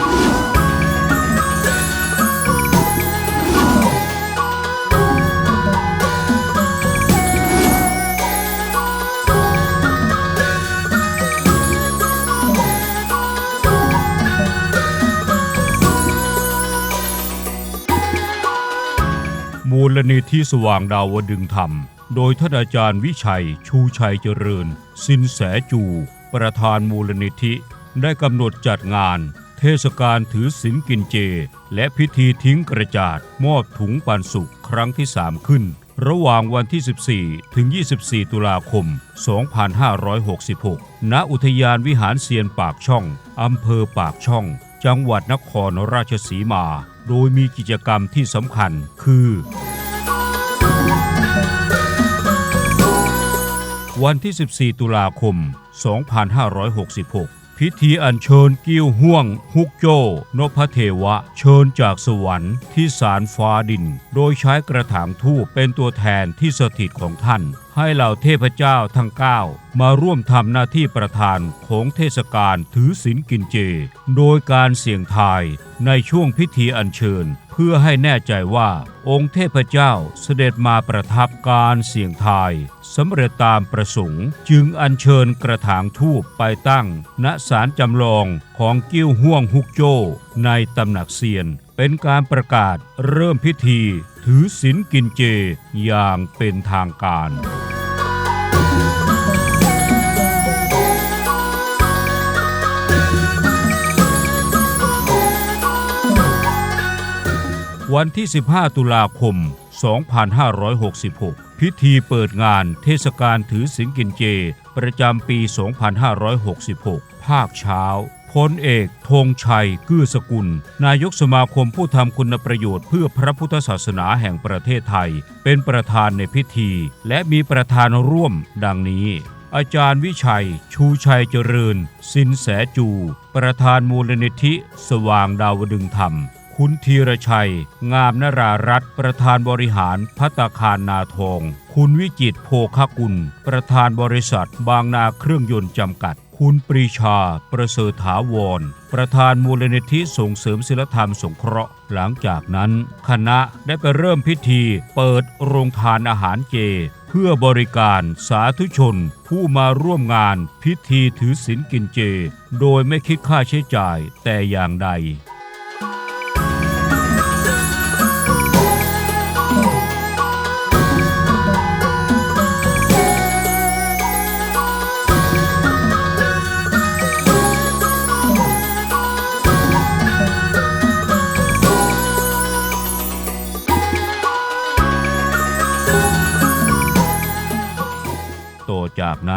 มูลนิธิสว่างดาวดึงธรรม โดยท่านอาจารย์วิชัย ชูชัยเจริญ สินแสจู ประธานมูลนิธิ ได้กำหนดจัดงาน เทศกาลถือศีลกินเจ และพิธีทิ้งกระจาดมอบถุงปันสุขครั้งที่ 3 ขึ้น ระหว่างวันที่ 14 ถึง 24 ตุลาคม 2566 ณ อุทยานวิหารเซียนปากช่อง อำเภอปากช่อง จังหวัดนครราชสีมา โดยมีกิจกรรมที่สำคัญคือ วันที่ 14 ตุลาคม 2566 พิธีอัญเชิญกิ้วห่วงฮุกโจนพเทวะ เชิญจากสวรรค์ที่ศาลฟ้าดิน โดยใช้กระถางทูบเป็นตัวแทนที่สถิตของท่าน ให้เหล่าเทพเจ้าทั้ง 9 มาร่วมทำหน้าที่ประธานของเทศกาลถือศีลกินเจ โดยการเสี่ยงทายในช่วงพิธีอัญเชิญ เพื่อให้แน่ใจว่าองค์เทพเจ้าเสด็จมาประทับการเสี่ยงทายสำเร็จตามประสงค์ จึงอัญเชิญกระถางทูปไปตั้ง ณศาลจำลองของกิ้วห่วงฮุกโจในตำหนักเซียน เป็นการประกาศเริ่มพิธี ถือศีลกินเจอย่างเป็นทางการ วันที่ 15 ตุลาคม 2566 พิธีเปิดงานเทศกาลถือศีลกินเจ ประจำปี 2566 ภาคเช้า พลเอกธงชัย กื้อสกุล นายกสมาคมผู้ทำคุณประโยชน์เพื่อพระพุทธศาสนาแห่งประเทศไทย เป็นประธานในพิธี และมีประธานร่วมดังนี้ อาจารย์วิชัย ชูชัยเจริญ สินแสจู ประธานมูลนิธิ สว่างดาวดึงธรรม คุณธีรชัย งามนรารัตน์ประธานบริหารพัตตาคารนาทอง คุณวิจิตโภคกุล ประธานบริษัท บางนาเครื่องยนต์จำกัด คุณปรีชา ประเสริฐถาวร ประธานมูลนิธิส่งเสริมศิลธรรมสงเคราะห์ หลังจากนั้น คณะได้ไปเริ่มพิธีเปิดโรงทานอาหารเจ เพื่อบริการสาธุชน ผู้มาร่วมงานพิธีถือศีลกินเจ โดยไม่คิดค่าใช้จ่ายแต่อย่างใด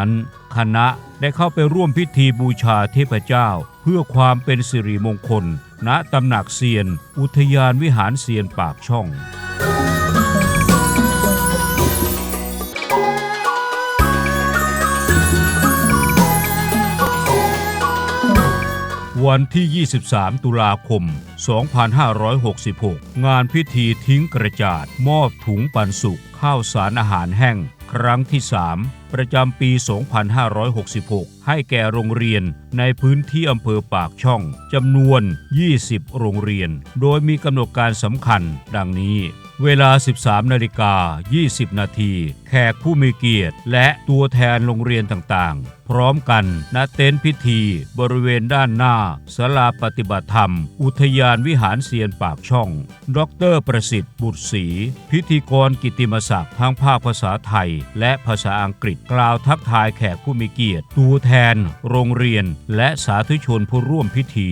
นั้น คณะได้เข้าไปร่วมพิธีบูชาเทพเจ้า เพื่อความเป็นสิริมงคล ณตำหนักเซียน อุทยานวิหารเซียนปากช่องวันที่ 23 ตุลาคม 2566 งานพิธีทิ้งกระจาด มอบถุงปันสุขข้าวสารอาหารแห้ง ครั้งที่ 3 ประจำปี 2566 ให้แก่โรงเรียนในพื้นที่อำเภอปากช่องจำนวน 20 โรงเรียน โดยมีกำหนดการสำคัญ ดังนี้ เวลา 13นาฬิกา20 นาทีแขกผู้มีเกียรติ และตัวแทนโรงเรียนต่างๆ พร้อมกันณเต็นท์พิธี บริเวณด้านหน้าศาลาปฏิบัติธรรม อุทยานวิหารเซียนปากช่อง ดรประสิทธิ์บุตรศรีพิธีกรกิตติมศักดิ์ทั้งภาคภาษาไทย และภาษาอังกฤษกล่าวทักทายแขกผู้มีเกียรติ ตัวแทน โรงเรียน และสาธุชนผู้ร่วมพิธี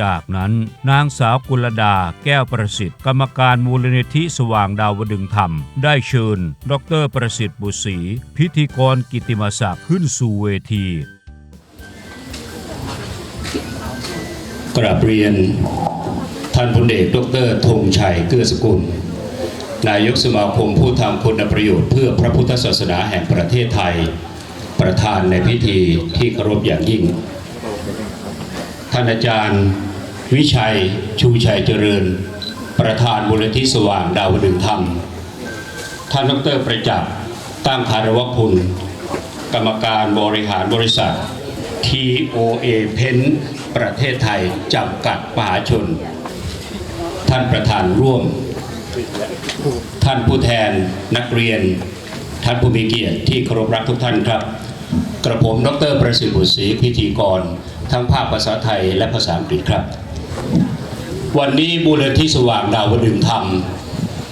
จากนั้น นางสาวกุลดาแก้วประสิทธิ์ กรรมการมูลนิธิสว่างดาวดึงธรรม ได้เชิญ ดรประสิทธิ์บุตรพิธีกรกิตติมศักดิ์ขึ้นสู่เวที กราบเรียนท่านพลเอกดรธงชัยเกื้อสกุล นายกสมาคมผู้ทำคุณประโยชน์เพื่อพระพุทธศาสนาแห่งประเทศไทย ประธานในพิธีที่เคารพอย่างยิ่ง ท่านอาจารย์ วิชัยชูชัยเจริญ ประธานมูลนิธิสว่างดาวดึงธรรม ท่านดรประจักษ์ตั้งคารวะคุณ กรรมการบริหารบริษัท TOA เพนประเทศไทยจำกัดมหาชน ท่านประธานร่วม ท่านผู้แทนนักเรียน ท่านผู้มีเกียรติที่เคารพรักทุกท่านครับ กระผมดรประสิทธิ์บุตรศรีพิธีกร ทั้งภาคภาษาไทยและภาษาอังกฤษครับ วันนี้มูลที่สว่างดาวดึงธรรม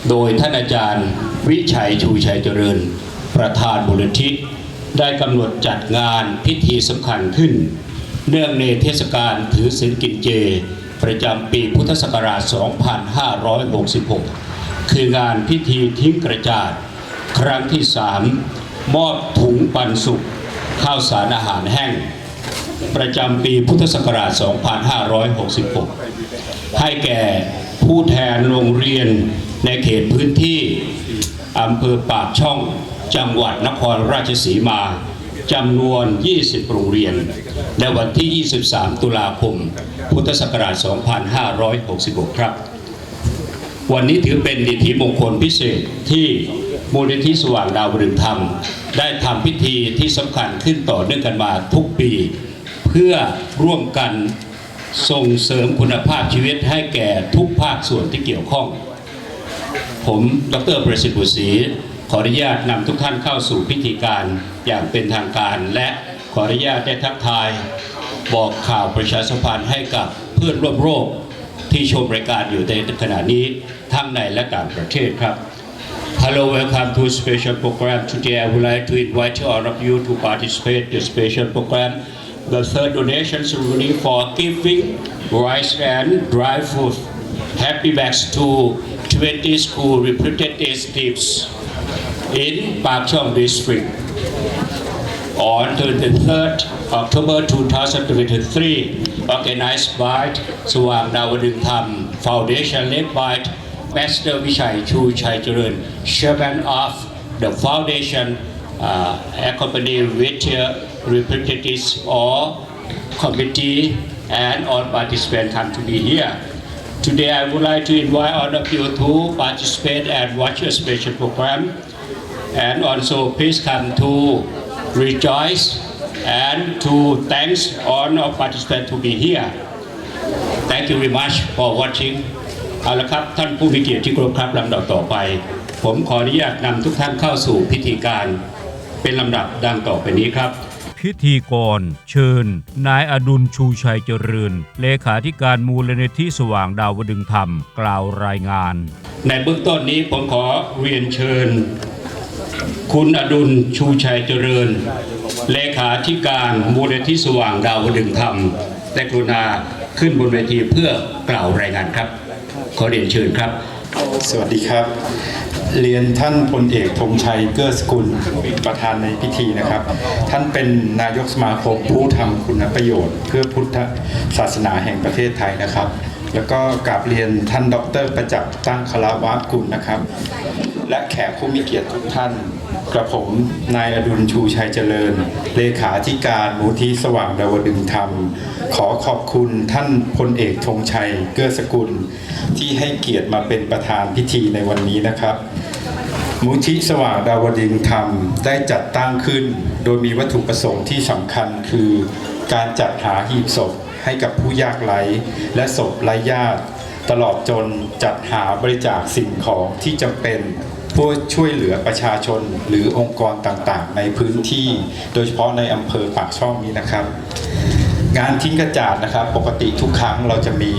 โดยท่านอาจารย์วิชัยชูชัยเจริญ ประธานมูลนิธิได้กำหนดจัดงานพิธีสำคัญขึ้น เนื่องในเทศกาลถือศีลกินเจ ประจำปีพุทธศักราช 2566 คืองานพิธีทิ้งกระจาด ครั้งที่ 3 มอบถุงปันสุขข้าวสารอาหารแห้ง ประจำปีพุทธศักราช 2566 ให้แก่ผู้แทนโรงเรียนในเขตพื้นที่อำเภอปากช่องจังหวัดนครราชสีมาจำนวน 20 โรงเรียน ในวันที่ 23 ตุลาคม พุทธศักราช 2566 ครับ วันนี้ถือเป็นดิถีมงคลพิเศษที่มูลนิธิสว่างดาวดึงธรรม ได้ทำพิธีที่สำคัญขึ้นต่อเนื่องกันมาทุกปี เพื่อร่วมกันส่งเสริมคุณภาพชีวิตให้แก่ทุกภาคส่วนที่เกี่ยวข้อง ผมดรประสิทธิ์บุตรศรีขออนุญาตนำทุกท่านเข้าสู่พิธีการอย่างเป็นทางการและขออนุญาตได้ทักทายบอกข่าวประชาสัมพันธ์ให้กับเพื่อนร่วมโรคที่ชมรายการอยู่ในขณะนี้ทั้งในและต่างประเทศครับ Hello, welcome to special program. Today I would like to invite all of you to participate in the special program. the third donation ceremony for giving rice and dry food happy bags to 20 school representatives in Patong district. On 3rd October 2023, organized by Swam Nawadintham Foundation led by Master Vichai Chu Chai chairman of the foundation accompanied with uh, representatives or committee and all participants come to be here. Today I would like to invite all of you to participate and watch a special program and also please come to rejoice and to thanks all of participants to be here. Thank you very much for watching. เอาละครับท่านผู้มีเกียรติที่เคารพครับลำดับต่อไป ผมขออนุญาตนำทุกท่านเข้าสู่พิธีการ เป็นลำดับดังต่อไปนี้ครับ พิธีกร เชิญ นายอดุลชูชัยเจริญ เลขาธิการมูลนิธิสว่างดาวดึงธรรม กล่าวรายงาน ในเบื้องต้นนี้ผมขอเรียนเชิญ คุณอดุลชูชัยเจริญ เลขาธิการมูลนิธิสว่างดาวดึงธรรมและกรุณาขึ้นบนเวทีเพื่อกล่าวรายงานครับ ขอเรียนเชิญครับ สวัสดีครับ เรียนท่านพลเอกธงชัยเกื้อสกุลประธานในพิธีนะครับ ท่านเป็นนายกสมาคมผู้ทำคุณประโยชน์ เพื่อพุทธศาสนาแห่งประเทศไทยนะครับ แล้วก็กราบเรียนท่านดรประจักษ์ตั้งคารวะกุลนะครับ และแขกผู้มีเกียรติทุกท่านกระผมนายอดุลชูชัยเจริญ เลขาธิการมูลที่สว่างดาวดึงธรรม ขอขอบคุณท่านพลเอกธงชัยเกื้อสกุล ที่ให้เกียรติมาเป็นประธานพิธีในวันนี้นะครับ มูลที่สว่างดาวดึงธรรมได้จัดตั้งขึ้น โดยมีวัตถุประสงค์ที่สำคัญคือ การจัดหาหีบศพให้กับผู้ยากไร้และศพไร้ญาติ ตลอดจนจัดหาบริจาคสิ่งของที่จำเป็นเพื่อช่วยเหลือประชาชนหรือองค์กรต่างๆ ในพื้นที่ โดยเฉพาะในอำเภอปากช่องนี้นะครับ งานทิ้งกระจาดนะครับ ปกติทุกครั้งเราจะมี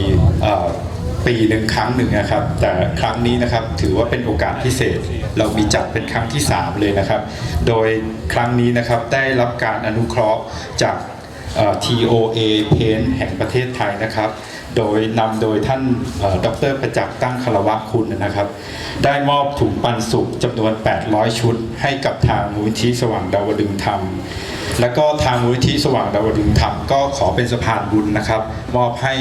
ปีหนึ่งครั้งหนึ่งนะครับ แต่ครั้งนี้นะครับถือว่าเป็นโอกาสพิเศษ เรามีจัดเป็นครั้งที่ 3 เลยนะครับ โดยครั้งนี้นะครับได้รับการอนุเคราะห์จาก TOA Pain แห่งประเทศไทยนะครับ โดยนำโดยท่านดรประจักษ์ตั้งคารวะคุณนะครับ ได้มอบถุงปันสุขจำนวน 800 ชุด ให้กับทางมูลที่สว่างดาวดึงธรรม แล้วก็ทางมูลที่สว่างดาวดึงธรรมก็ขอเป็นสะพานบุญนะครับ มอบให้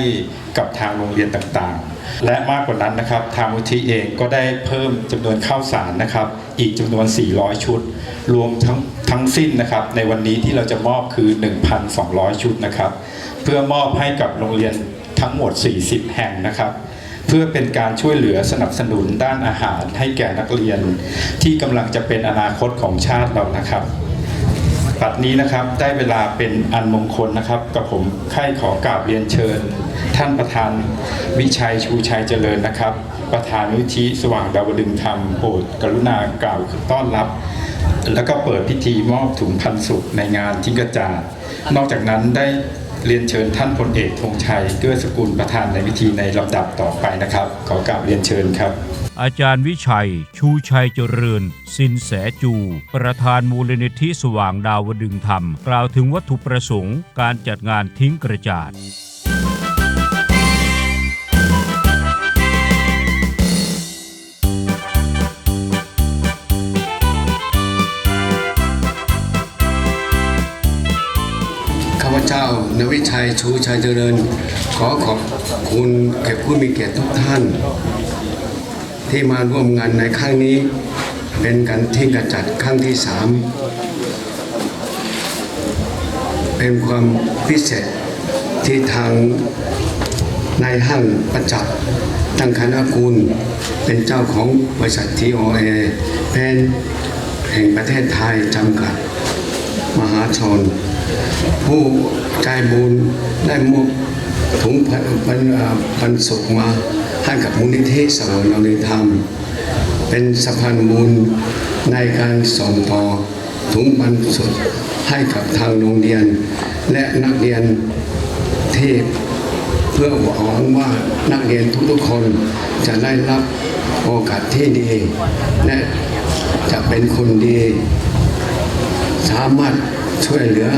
กับทางโรงเรียนต่างๆ และมากกว่านั้นนะครับ ทางมูลที่เองก็ได้เพิ่มจำนวนข้าวสารนะครับ อีกจำนวน 400 ชุด รวมทั้งทั้งสิ้นนะครับ ในวันนี้ที่เราจะมอบคือ 1,200 ชุดนะครับ เพื่อมอบให้กับโรงเรียนทั้งหมด 40 แห่งนะครับเพื่อเป็นการช่วยเหลือสนับสนุนด้านอาหารให้แก่นักเรียน ที่กำลังจะเป็นอนาคตของชาติเรานะครับ ปัดนี้นะครับได้เวลาเป็นอันมงคลนะครับกับผมใคร่ขอกราบเรียนเชิญ ท่านประธานวิชัยชูชัยเจริญนะครับ ประธานวิธิสว่างดาวดึงธรรมโปรดกรุณากล่าวต้อนรับ แล้วก็เปิดพิธีมอบถุงพันสุขในงานทิ้งกระจาดนอกจากนั้นได้เรียนเชิญท่านพลเอกธงชัยเกื้อสกุลประธานในพิธีในลำดับต่อไปนะครับ ขอกราบเรียนเชิญครับ อาจารย์วิชัย ชูชัยเจริญ สินแสจู ประธานมูลนิธิสว่างดาวดึงธรรม กล่าวถึงวัตถุประสงค์การจัดงานทิ้งกระจาดข้าพเจ้านวิชัยชูชัยเจริญ ขอขอบคุณแขกผู้มีเกียรติทุกท่าน ที่มาร่วมงานในครั้งนี้ เป็นการทิ้งกระจัดครั้งที่สามเป็นความพิเศษที่ทางนายห้างประจักษ์ตั้งคณะคุณเป็นเจ้าของบริษัททีโอเอเพนแห่งประเทศไทยจำกัด มหาชน ผู้ใจบุญได้มอบถุงพันพันเอ่อพันสุขมา ให้กับมูลนิธิสว่างเราในธรรม เป็นสะพานบุญในการส่งต่อถุงพันสุให้กับทางโรงเรียน และนักเรียนที่เพื่อหวังว่านักเรียนทุกๆคนจะได้รับโอกาสที่ดีและจะเป็นคนดี สามารถช่วยเหลือ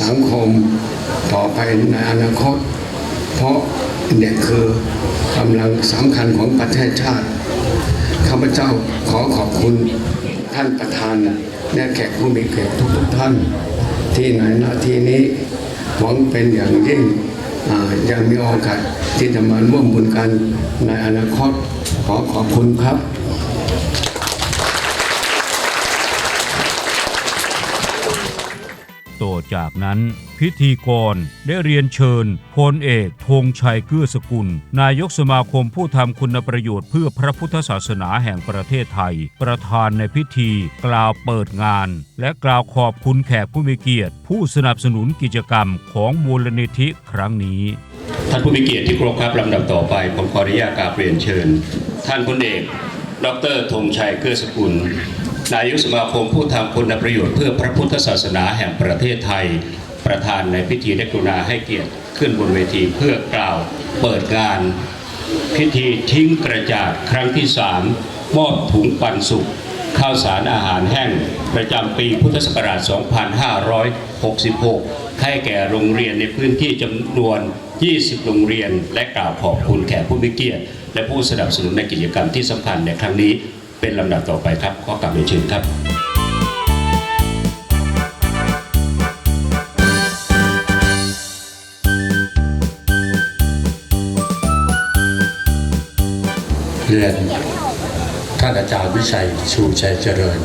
สังคมต่อไปในอนาคต เพราะเด็กคือ กำลังสำคัญของประเทศชาติข้าพเจ้าขอขอบคุณท่านประธานและแขกผู้มีเกียรติทุกๆท่าน ที่ในนาทีนี้หวังเป็นอย่างยิ่งยังมีโอกาสที่จะมาร่วมบุญกันในอนาคตขอขอบคุณครับ ต่อ จากนั้น พิธีกรได้เรียนเชิญพลเอกธงชัยเกื้อสกุล นายกสมาคมผู้ทำคุณประโยชน์เพื่อพระพุทธศาสนาแห่งประเทศไทย ประธานในพิธีกล่าวเปิดงาน และกล่าวขอบคุณแขกผู้มีเกียรติ ผู้สนับสนุนกิจกรรมของมูลนิธิครั้งนี้ ท่านผู้มีเกียรติที่เคารพครับลำดับต่อไปผมขออนุญาตกราบเรียนเชิญ ท่านพลเอก ดรธงชัยเกื้อสกุล นายกสมาคมผู้ทำคุณประโยชน์เพื่อพระพุทธศาสนาแห่งประเทศไทย ประธานในพิธีได้กรุณาให้เกียรติขึ้นบนเวทีเพื่อกล่าวเปิดงาน พิธีทิ้งกระจาดครั้งที่สามมอบถุงปันสุข ข้าวสารอาหารแห้ง ประจำปีพุทธศักราช 2566 ให้แก่โรงเรียนในพื้นที่จำนวน 20 โรงเรียน และกล่าวขอบคุณแขกผู้มีเกียรติและผู้สนับสนุนในกิจกรรมที่สำคัญในครั้งนี้ เป็นลำดับต่อไปครับขอกลับเรียนเชิญครับ เรียนท่านอาจารย์วิชัยชูชัยเจริญ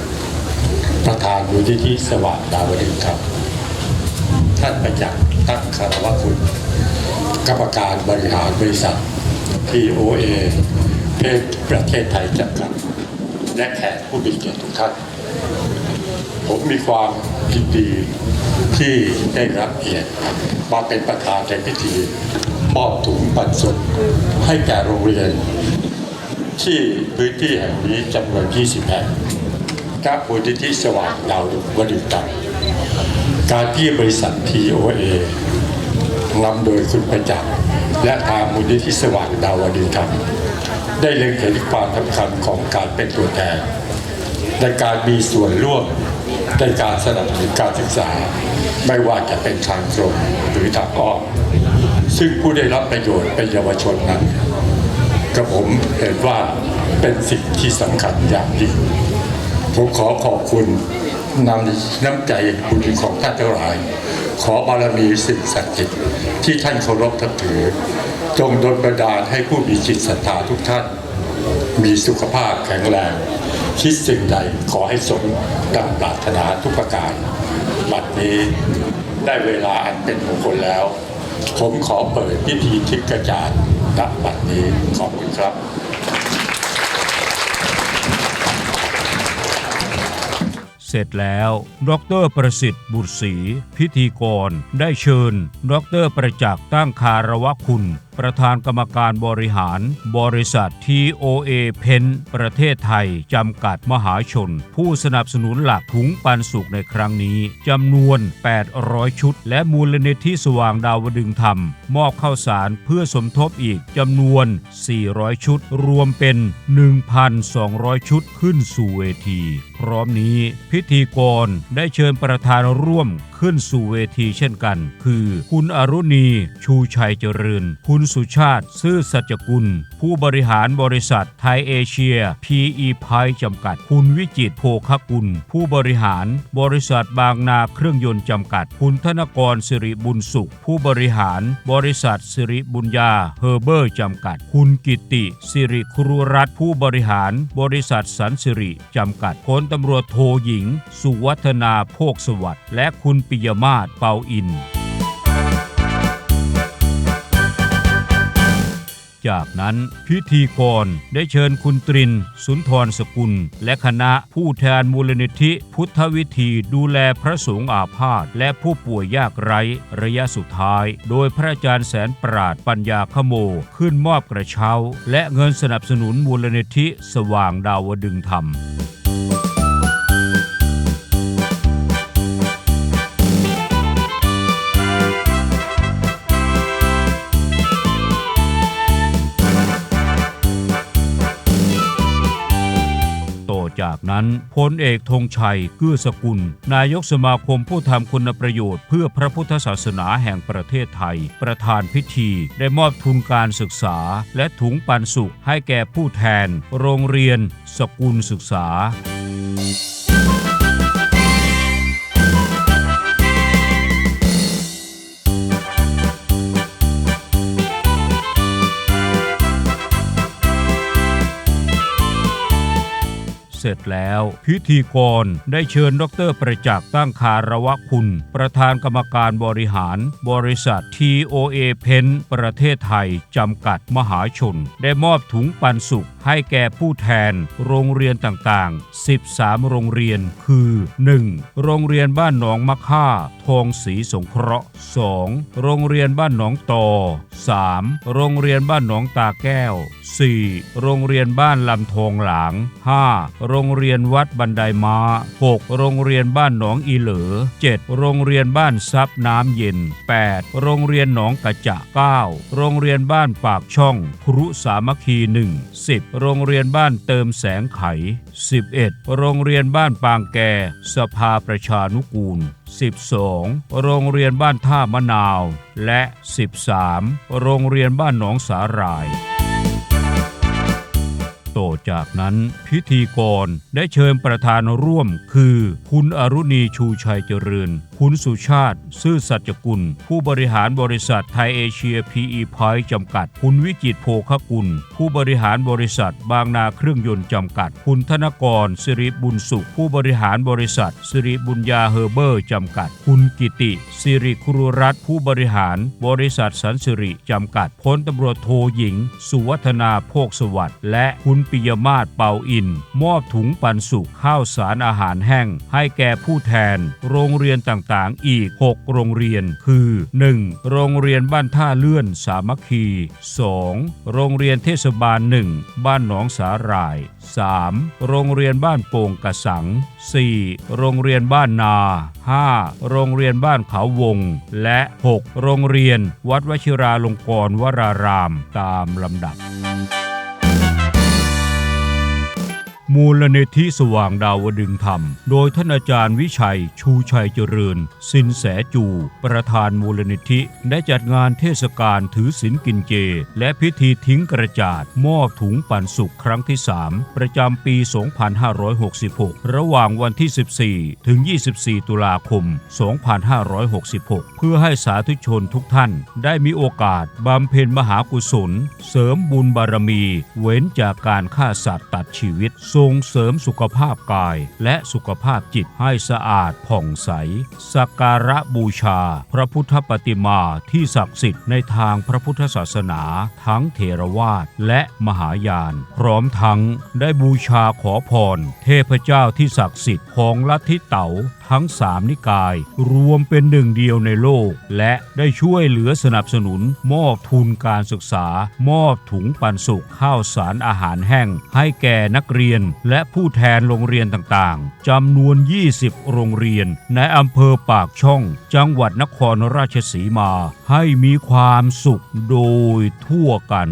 ประธานมูลนิธิสว่างดาวดึงครับ ท่านประจักษ์ตั้งคารวะคุณ กรรมการบริหารบริษัท POA เพศประเทศไทยจำกัด และแขกผู้มีเกียรติทุกท่านผมมีความยินดีที่ได้รับเกียรติมาเป็นประธานในพิธีมอบถุงปันสุขให้แก่โรงเรียน ที่พื้นที่แห่งนี้จำนวน 20 แห่งกับมูลนิธิสว่างดาววดึงตังการที่บริษัท TOA นำโดยคุณประจักษ์และทางมูลนิธิสว่างดาวดึงตัง ได้เล็งเห็นความสำคัญของการเป็นตัวแทนในการมีส่วนร่วมในการสนับสนุนการศึกษา ไม่ว่าจะเป็นทางตรงหรือทางอ้อมซึ่งผู้ได้รับประโยชน์เป็นเยาวชนนั้นกับผมเห็นว่าเป็นสิ่งที่สำคัญอย่างยิ่งผมขอขอบคุณนำน้ำใจบุญของท่านทั้งหลาย ขอบารมีสิ่งศักดิ์สิทธิ์ที่ท่านเคารพทับถือ จงดลบันดาลให้ผู้มีจิตศรัทธาทุกท่าน มีสุขภาพแข็งแรง คิดสิ่งใดขอให้สมดังปรารถนาทุกประการ บัดนี้ได้เวลาอันเป็นมงคลแล้ว ผมขอเปิดพิธีทิกระจาดณบัดนี้ขอบคุณครับเสร็จแล้ว ดรประสิทธิ์บุตรศรีพิธีกร ได้เชิญ ดรประจักษ์ตั้งคารวะคุณประธานกรรมการบริหาร บริษัท TOA เพนประเทศไทย จำกัดมหาชน ผู้สนับสนุนหลักถุงปันสุขในครั้งนี้จำนวน 800 ชุด และมูลนิธิสว่างดาวดึงธรรม มอบข้าวสารเพื่อสมทบอีกจำนวน 400 ชุด รวมเป็น 1,200 ชุดขึ้นสู่เวที พร้อมนี้พิธีกรได้เชิญประธานร่วม ขึ้นสู่เวทีเช่นกัน คือ คุณอรุณี ชูชัยเจริญ คุณสุชาติ ซื่อสัจกุล ผู้บริหารบริษัทไทยเอเชีย PE พายจำกัด คุณวิจิตโภคกุล ผู้บริหาร บริษัทบางนาเครื่องยนต์จำกัด คุณธนกรสิริบุญสุข ผู้บริหาร บริษัทสิริบุญญาเฮอร์เบอร์จำกัด คุณกิติสิริครุรัตน์ผู้บริหาร บริษัทสันสิริจำกัดพลตำรวจโทหญิง สุวัฒนาโภคสวัสดิ์และคุณปิยมาศเปาอิน จากนั้นพิธีกรได้เชิญคุณตริน สุนทรสกุล และคณะผู้แทนมูลนิธิพุทธวิธีดูแลพระสงฆ์อาพาธและผู้ป่วยยากไร้ระยะสุดท้าย โดยพระอาจารย์แสนปราดปัญญาขโม ขึ้นมอบกระเช้า และเงินสนับสนุนมูลนิธิสว่างดาวดึงธรรม จากนั้นพลเอกธงชัยเกื้อสกุล นายกสมาคมผู้ทำคุณประโยชน์เพื่อพระพุทธศาสนาแห่งประเทศไทย ประธานพิธี ได้มอบทุนการศึกษา และถุงปันสุขให้แก่ผู้แทน โรงเรียน สกุลศึกษา เสร็จแล้ว พิธีกรได้เชิญดรประจักษ์ตั้งคารวะคุณ ประธานกรรมการบริหาร บริษัท TOA เพนประเทศไทย จำกัดมหาชน ได้มอบถุงปันสุขให้แก่ผู้แทน โรงเรียนต่างๆ 13 โรงเรียนคือ 1. โรงเรียนบ้านหนองมะค่า ทองศรีสงเคราะห์ 2. โรงเรียนบ้านหนองตอ 3. โรงเรียนบ้านหนองตาแก้ว 4. โรงเรียนบ้านลำทองหลาง 5. โรงเรียนวัดบันไดม้า 6. โรงเรียนบ้านหนองอีเหลือ 7. โรงเรียนบ้านซับน้ำเย็น 8. โรงเรียนหนองกระจะ 9. โรงเรียนบ้านปากช่อง ครุสามัคคี1 10 โรงเรียนบ้านเติมแสงไข 11 โรงเรียนบ้านปางแก สภาประชานุกูล 12 โรงเรียนบ้านท่ามะนาว และ 13 โรงเรียนบ้านหนองสาหร่าย ต่อจากนั้น พิธีกรได้เชิญประธานร่วม คือ คุณอรุณีชูชัยเจริญ คุณสุชาติ ซื่อสัจกุล ผู้บริหารบริษัทไทยเอเชีย PE พอยจำกัด คุณวิจิตโภคกุล ผู้บริหารบริษัท บางนาเครื่องยนต์จำกัด คุณธนกรสิริบุญสุข ผู้บริหารบริษัทสิริบุญญาเฮอร์เบอร์จำกัด คุณกิติสิริครุรัตน์ผู้บริหาร บริษัทสันสิริจำกัดพลตำรวจโทหญิง สุวัฒนาโภคสวัสดิ์และคุณปิยมาศเปาอิน มอบถุงปันสุขข้าวสารอาหารแห้ง ให้แก่ผู้แทน โรงเรียนต่างๆ อีก 6 โรงเรียน คือ 1. โรงเรียนบ้านท่าเลื่อนสามัคคี 2. โรงเรียนเทศบาล 1 บ้านหนองสาหร่าย 3. โรงเรียนบ้านโป่งกระสัง 4. โรงเรียนบ้านนา 5. โรงเรียนบ้านเขาวง และ 6. โรงเรียน วัดวชิราลงกรณ์วราราม ตามลำดับ มูลนิธิสว่างดาวดึงธรรม โดยท่านอาจารย์วิชัย ชูชัยเจริญ สินแสจู ประธานมูลนิธิ ได้จัดงานเทศกาลถือศีลกินเจ และพิธีทิ้งกระจาดมอบถุงปันสุขครั้งที่ 3 ประจำปี 2566 ระหว่างวันที่ 14 ถึง 24 ตุลาคม 2566 เพื่อให้สาธุชนทุกท่าน ได้มีโอกาสบำเพ็ญมหากุศล เสริมบุญบารมี เว้นจากการฆ่าสัตว์ตัดชีวิตส่งเสริมสุขภาพกายและสุขภาพจิตให้สะอาดผ่องใส สักการะบูชา พระพุทธปฏิมาที่ศักดิ์สิทธิ์ในทางพระพุทธศาสนา ทั้งเถรวาทและมหายาน พร้อมทั้งได้บูชาขอพร เทพเจ้าที่ศักดิ์สิทธิ์ของลัทธิเต๋าทั้งสามนิกาย รวมเป็นหนึ่งเดียวในโลก และได้ช่วยเหลือสนับสนุน มอบทุนการศึกษา มอบถุงปันสุขข้าวสารอาหารแห้ง ให้แก่นักเรียนและผู้แทนโรงเรียนต่างๆ จำนวน 20 โรงเรียน ในอำเภอปากช่อง จังหวัดนครราชสีมา ให้มีความสุขโดยทั่วกัน